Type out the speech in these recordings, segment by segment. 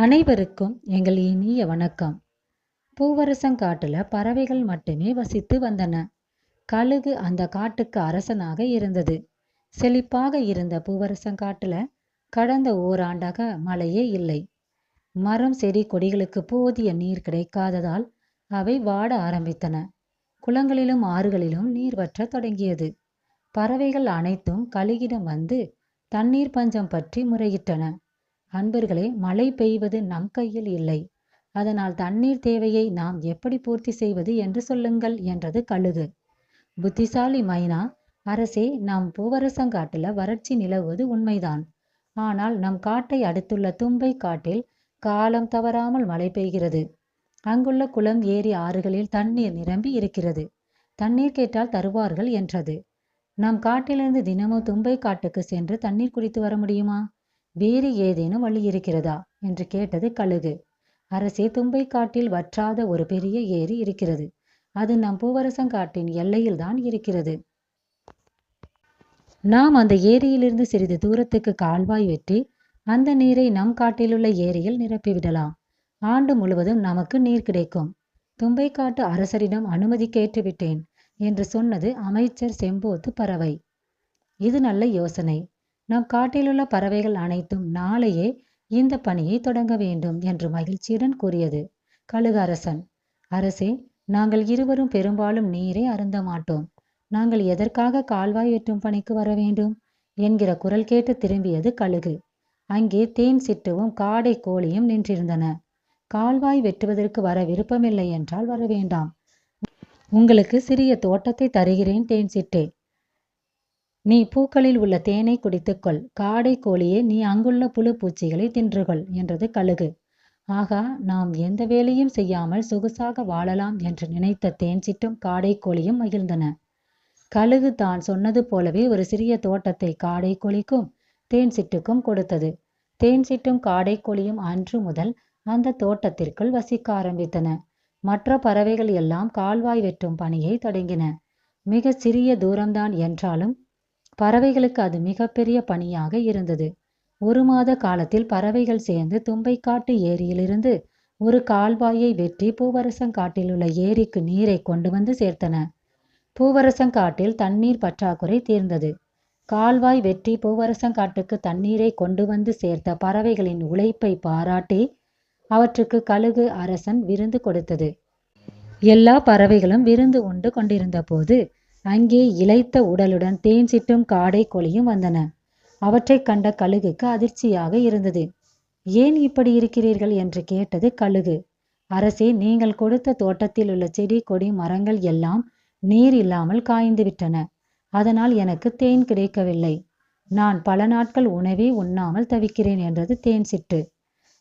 அனைவருக்கும் எங்கள் இனிய வணக்கம். பூவரசங்காட்டுல பறவைகள் மட்டுமே வசித்து வந்தன. கழுகு அந்த காட்டுக்கு அரசனாக இருந்தது. செழிப்பாக இருந்த பூவரசங்காட்டுல கடந்த ஓராண்டாக மழையே இல்லை. மரம் செடி கொடிகளுக்கு போதிய நீர் கிடைக்காததால் அவை வாட ஆரம்பித்தன. குளங்களிலும் ஆறுகளிலும் நீர் வற்ற தொடங்கியது. பறவைகள் அனைத்தும் கழுகிடம் வந்து தண்ணீர் பஞ்சம் பற்றி முறையிட்டன. அன்பர்களே மழை பெய்வது நம் கையில் இல்லை. அதனால் தண்ணீர் தேவையை நாம் எப்படி பூர்த்தி செய்வது என்று சொல்லுங்கள் என்றது கழுகு. புத்திசாலி மைனா அரசே நாம் பூவரசங்காட்டுல வறட்சி நிலவுவது உண்மைதான். ஆனால் நம் காட்டை அடுத்துள்ள தும்பை காட்டில் காலம் தவறாமல் மழை பெய்கிறது. அங்குள்ள குளம் ஏரி ஆறுகளில் தண்ணீர் நிரம்பி இருக்கிறது. தண்ணீர் கேட்டால் தருவார்கள் என்றது. நம் காட்டிலிருந்து தினமும் தும்பை காட்டுக்கு சென்று தண்ணீர் குடித்து வர முடியுமா? வேறு ஏதேனும் வழி இருக்கிறதா? என்று கேட்டது கழுகு. அரசே தும்பை காட்டில் வற்றாத ஒரு பெரிய ஏரி இருக்கிறது. அது நம் பூவரசங்காட்டின் எல்லையில்தான் இருக்கிறது. நாம் அந்த ஏரியிலிருந்து சிறிது தூரத்துக்கு கால்வாய் வெட்டி அந்த நீரை நம் காட்டிலுள்ள ஏரியில் நிரப்பிவிடலாம். ஆண்டு முழுவதும் நமக்கு நீர் கிடைக்கும். தும்பைக்காட்டு அரசரிடம் அனுமதி கேட்டுவிட்டேன் என்று சொன்னது அமைச்சர் செம்போத்து பறவை. இது நல்ல யோசனை. நம் காட்டிலுள்ள பறவைகள் அனைத்தும் நாளையே இந்த பணியை தொடங்க வேண்டும் என்று மகிழ்ச்சியுடன் கூறியது. கழுகரசன் அரசே நாங்கள் இருவரும் பெரும்பாலும் நீரை அருந்த மாட்டோம். நாங்கள் எதற்காக கால்வாய் வெட்டும் பணிக்கு வர வேண்டும்? என்கிற குரல் கேட்டு திரும்பியது கழுகு. அங்கே தேன் சிட்டுவும் காடை கோழியும் நின்றிருந்தன. கால்வாய் வெட்டுவதற்கு வர விருப்பமில்லை என்றால் வர வேண்டாம். உங்களுக்கு சிறிய தோட்டத்தை தருகிறேன் தேன் சிட்டே. நீ பூக்களில் உள்ள தேனை குடித்துக்கொள். காடை கோழியே நீ அங்குள்ள புழு பூச்சிகளை தின்றுகொள் என்றது கழுகு. ஆகா நாம் எந்த வேலையும் செய்யாமல் சொகுசாக வாழலாம் என்று நினைத்த தேன் சிட்டும் காடை கோழியும் மகிழ்ந்தன. கழுகு தான் சொன்னது போலவே ஒரு சிறிய தோட்டத்தை காடை கோழிக்கும் தேன் சிட்டுக்கும் கொடுத்தது. தேன் சிட்டும் காடை கோழியும் அன்று முதல் அந்த தோட்டத்திற்குள் வசிக்க ஆரம்பித்தன. மற்ற பறவைகள் எல்லாம் கால்வாய் வெட்டும் பணியை தொடங்கின. மிக சிறிய தூரம்தான் என்றாலும் பறவைகளுக்கு அது மிகப்பெரிய பணியாக இருந்தது. ஒரு மாத காலத்தில் பறவைகள் சேர்ந்து தும்பைக்காட்டு ஏரியிலிருந்து ஒரு கால்வாயை வெட்டி பூவரசங்காட்டில் உள்ள ஏரிக்கு நீரை கொண்டு வந்து சேர்த்தன. பூவரசங்காட்டில் தண்ணீர் பற்றாக்குறை தீர்ந்தது. கால்வாய் வெட்டி பூவரசங்காட்டுக்கு தண்ணீரை கொண்டு வந்து சேர்த்த பறவைகளின் உழைப்பை பாராட்டி அவற்றுக்கு கழுகு அரசன் விருந்து கொடுத்தது. எல்லா பறவைகளும் விருந்து உண்டு கொண்டிருந்த போது அங்கே இளைத்த உடலுடன் தேன் சிட்டும் காடை கொலியும் வந்தன. அவற்றைக் கண்ட கழுகுக்கு அதிர்ச்சியாக இருந்தது. ஏன் இப்படி இருக்கிறீர்கள்? என்று கேட்டது கழுகு. அரசே நீங்கள் கொடுத்த தோட்டத்தில் உள்ள செடி கொடி மரங்கள் எல்லாம் நீர் இல்லாமல் காய்ந்து விட்டன. அதனால் எனக்கு தேன் கிடைக்கவில்லை. நான் பல நாட்கள் உணவே உண்ணாமல் தவிக்கிறேன் என்றது தேன் சிட்டு.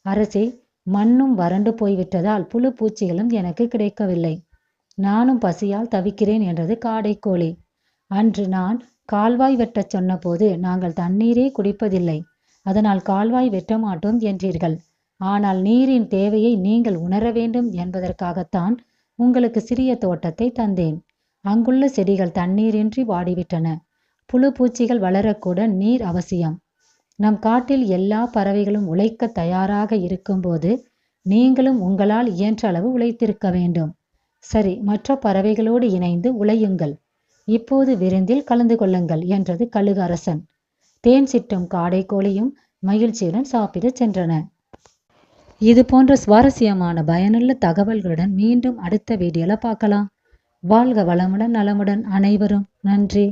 அரசே மண்ணும் வறண்டு போய்விட்டதால் புழு பூச்சிகளும் எனக்கு கிடைக்கவில்லை. நானும் பசியால் தவிக்கிறேன் என்றது காடைக்கோழி அன்று நான் கால்வாய் வெட்டச் சொன்னபோது நாங்கள் தண்ணீரே குடிப்பதில்லை. அதனால் கால்வாய் வெட்ட மாட்டோம் என்றீர்கள். ஆனால் நீரின் தேவையை நீங்கள் உணர வேண்டும் என்பதற்காகத்தான் உங்களுக்கு சிறிய தோட்டத்தை தந்தேன். அங்குள்ள செடிகள் தண்ணீரின்றி வாடிவிட்டன. புழு பூச்சிகள் வளரக்கூட நீர் அவசியம். நம் காட்டில் எல்லா பறவைகளும் உழைக்க தயாராக இருக்கும்போது நீங்களும் உங்களால் இயன்ற அளவு உழைத்திருக்க வேண்டும். சரி மற்ற பறவைகளோடு இணைந்து உழையுங்கள். இப்போது விருந்தில் கலந்து கொள்ளுங்கள் என்றது கழுகு அரசன். தேன் சிட்டும் காடை கோழியும் மகிழ்ச்சியுடன் சாப்பிடச் சென்றன. இது போன்ற சுவாரஸ்யமான பயனுள்ள தகவல்களுடன் மீண்டும் அடுத்த வீடியோல பார்க்கலாம். வாழ்க வளமுடன் நலமுடன் அனைவரும். நன்றி.